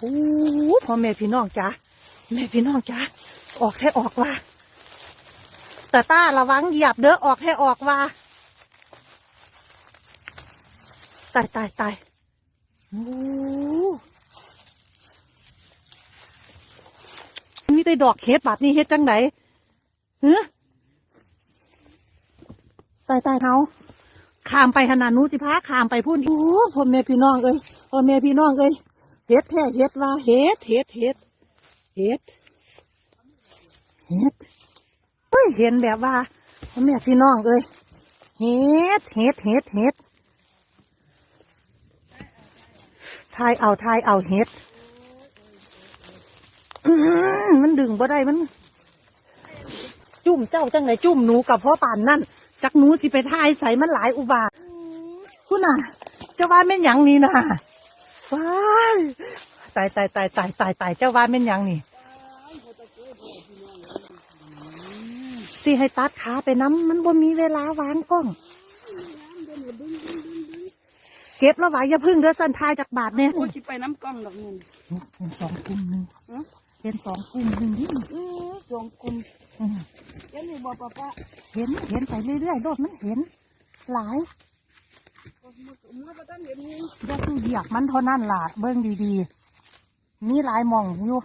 โอ้พ่อแม่พี่น้องจ้าแม่พี่น้องจ้าออกให้ออกว่าแต่ต้าระวังเหยียบเด้อออกให้ออกว่าตายตายตายโอ้มีแต่ดอกเฮ็ดบาดนี้เฮ็ดจังไหนเฮ้ตายตายเขาขามไปขนาดนู้นสิพาขามไปพูนโอ้พ่อแม่พี่น้องเอ้ยพ่อแม่พี่น้องเอ้ย เฮ็ดแท้เฮ็ดว่าเฮ็ดเฮ็ดเฮ็ดเฮ็ดเฮ็ดเฮ้ยเห็นแบบว่าพ่อแม่พี่น้องเอ้ยเฮ็ดเฮ็ดเฮ็ดเฮ็ดทายเอาทายเอาเฮ็ดมันดึงบ่ได้มัน จุ่มเจ้าจังไหนจุ่มหนูกับพ่อป่านนั่นจักหนูสิไปทายใส่มันหลายอุบาทคุณน่ะจ้าว่าแม่นหยังนี่น่ะ ว้ายตายตายตายตายตายตายเจ้าว่าแม่นหยังนี่สิให้ตัดขาไปน้ำมันบ่มีเวลาวางกล้อง เก็บแล้วไว้อย่าพึ่งเด้อสันทายจากบาทเนี่ยโอ้ยสิไปน้ำกล้องดอกนึงเป็นสองกลุ่มหนึ่งฮะเป็นสองกลุ่มหนึ่งนี่เออสองกลุ่มอืมเจ้านี่บอกป้าป้าเห็นเห็นไปเรื่อยๆรถมันเห็น หลายเมื่ อป้าท่านเห็นนี่อย่าคือเหยียบมันเท่านั้นล่ะ เบิ่งดีๆ มีหลายหมองอยู่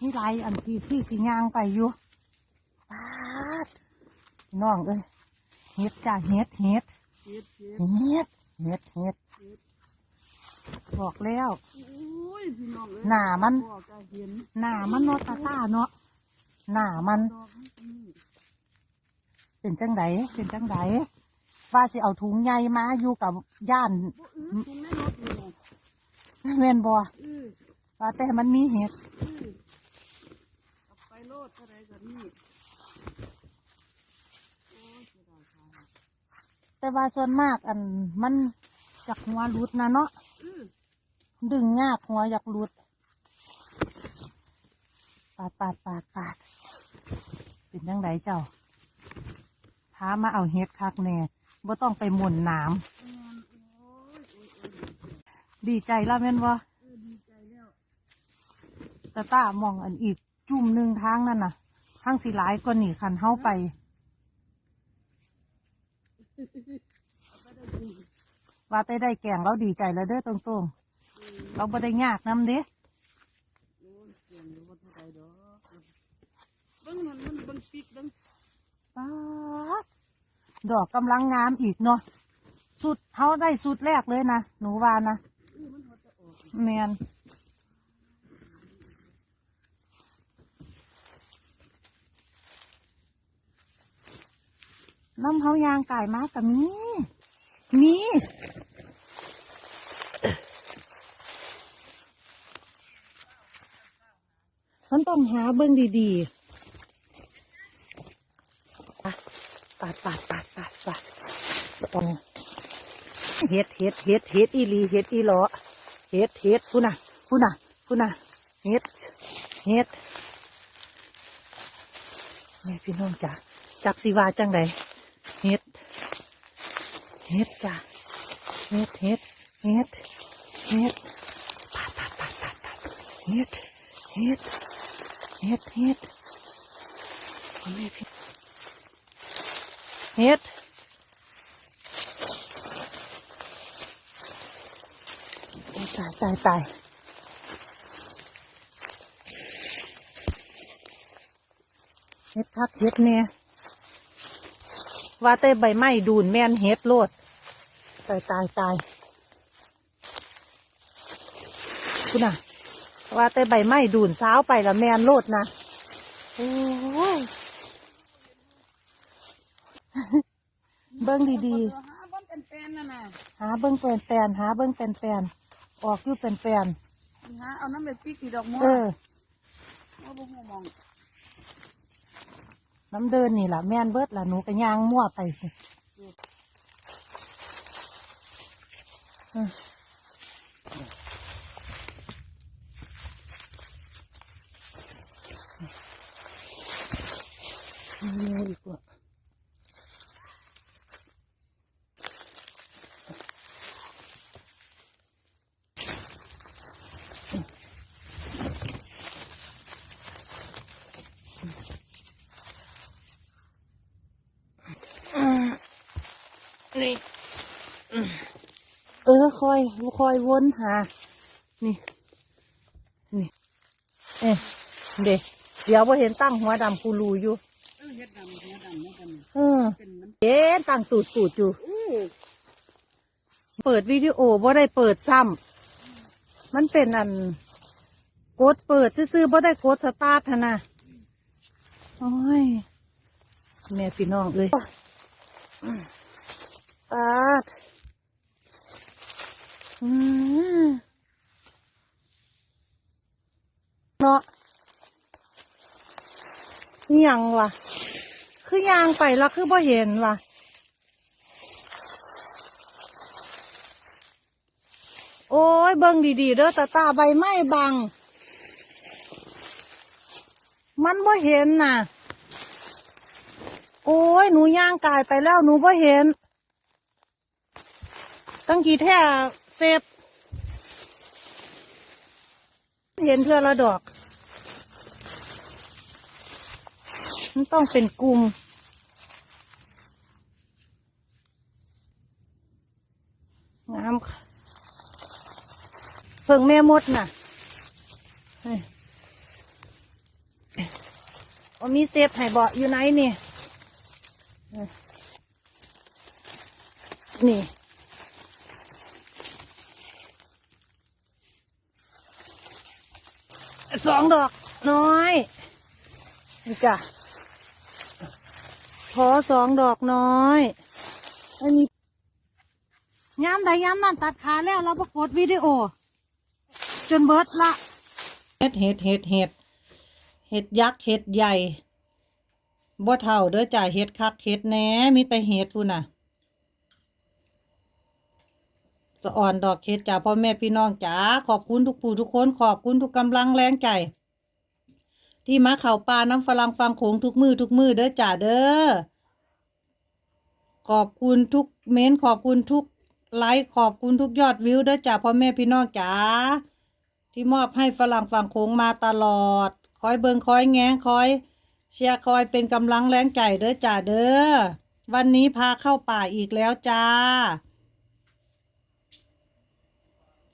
มีหลายอันที่ที่สิย่างไปอยู่ปาดน้องเอ้ยเฮ็ดจ้าเฮ็ดเฮ็ดเห็ดเห็ดเฮ็ดเฮ็ดเฮ็ดบอกแล้วโอ้ยพี่น้องเอ้ยหน้ามันพ่อก็เห็นหน้ามันเนาะตาตาเนาะหน้ามันดอกมันนี่เป็นจังไดเป็นจังได ว่าสิเอาถุงใหญ่มาอยู่กับย่านบ่อื้อคุณแม่รถนี่นะแม่นบ่อือว่าแต่มันมีเห็ดอือเอาไปโลดเท่าไรก็นี่โอ้ยเสียดายค่ะแต่ว่าส่วนมากอันมันจากหัวหลุดนะเนาะอือดึงยากหัวอยากหลุดปาดปาดปาดปาดเป็นจังไดเจ้าพามาเอาเห็ดคักแน่ บ่ต้องไปหมุนน้แม่นโอ้ยโอ้ยโอ้ยำดีใจแล้วแม่นบ่เออดีใจแล้วแต่ตามองอันอีกจุ่มหนึ่งทางนั่นน่ะทางสีหลายกว่านี่คันเฮาไปว่าแต่ได้แกงเราดีใจแล้วเด้อตรงๆ เราบ่ได้ยากนำเด้โอ้ยเสียงอยู่บ่เท่าไรดอกเบิ่งมันมันเบิ่งปิกเบิ่งป๊า ดอกกำลังงามอีกเนาะสุดเฮาได้สุดแรกเลยนะ หนูว่านะอื้อมันหดจะออกแมนน้ำเฮายางไก่มากกับมีมีมันต้องหาเบิ้งดีๆปาดปาดปาดปาดปาด ปาดเฮ็ดเฮ็ดเฮ็ดเฮ็ดอีลีเฮ็ดอีหลอเฮ็ดเฮ็ดพูน่ะพูน่ะพูน่ะเฮ็ดเฮ็ดแม่พี่น้องจ้ะจักสิว่าจังใดเฮ็ดเฮ็ดจ้ะเฮ็ดเฮ็ดเฮ็ดเฮ็ดปาดปาดปาดปาดปาดเฮ็ดเฮ็ดเฮ็ดเฮ็ดแม่พี่เฮ็ด โอ้ย ตายตายตายเฮ็ดคักเฮ็ดเนี่ยว่าแต่ใบไม้ดูนแม่นเฮ็ดโลด ตายตายตายคุณน่ะ ว่าแต่ใบไม้ดูนสาวไปละแม่นโลดนะโอ้ยเบิ้งดีหาบ้านเป็นแฟนน่ะนะๆหาเบิ้งแปลนๆหาเบิ้งแปลนๆ ออกอยู่แปลนหาเอาน้ำแบบปีกกี่ดอกม้ๆวเออว่าบ่ฮู้มองน้ำเดินนี่แหละแม่นเบิดล่ะหนูก็ย่างมั่วไปสิอืมเอาอีกว่า นี่อืมเออคอยคอยวนหา นี่นี่ เอ๊ะเด็เดี๋ยวพอเห็นตั้งหัวดำกูรูอยู่เออเฮ็ดดำเฮ็ดดำเฮ็ดดำเออเป็นมันเอ๊ะตั้งตูดตูดอยู่เออเปิดวิดีโอว่าได้เปิดซ้ำมันเป็นอันกดเปิดซื้อๆบ่ได้กดสตาร์ทหั่นนะโอ้ย แม่พี่น้องเลย ปาดอืมเนาะยังวะคือยางไปแล้วคือบ่เห็นวะโอ้ยเบิ่งดีๆเด้อตาตาใบไม้บัง มันบ่เห็นน่ะ โอ้ยหนูย่างกายไปแล้วหนูบ่เห็น ตั้งกี่แท่เซฟ เห็นเพื่อละดอก มันต้องเป็นกลุ่มงามค่ะเพิ่งแม่มดน่ะเฮ้ยเอมีเซฟให้เบาะอยู่ไหนนี่ นี่ สองดอกน้อยนี่จ้ะขอสองดอกน้อยอันนี้ย้ำใดย้ำนั่นตัดขาแล้วเราประกดวิดีโอ จนเบิดละเห็ดเห็ดเห็ดเห็ดเห็ดยักษ์เห็ดใหญ่บ่เท่าเด้อจ่าเห็ดคักเห็ดแหน่มีแต่เห็ดพูนน่ะ สะอ่อนดอกเห็ดจ้าพ่อแม่พี่น้องจ๋าขอบคุณทุกผู้ทุกคนขอบคุณทุกกำลังแรงใจ ที่มาเข่าปลาน้ำฝรั่งฟังโขงทุกมือทุกมือเด้อจ่าเด้อขอบคุณทุกเม้นขอบคุณทุกไลค์ขอบคุณทุกยอดวิวเด้อจ่าพ่อแม่พี่น้องจ๋าที่มอบให้ฝรั่งฝั่งโขงมาตลอด คอยเบิงคอยแง้งคอย เชียร์คอยเป็นกำลังแรงใจเด้อจ่าเด้อ วันนี้พาเข้าป่าอีกแล้วจ้า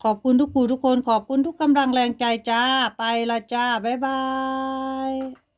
ขอบคุณทุกครูทุกคนขอบคุณทุกกำลังแรงใจจ้า ไปละจ้า บ๊ายบาย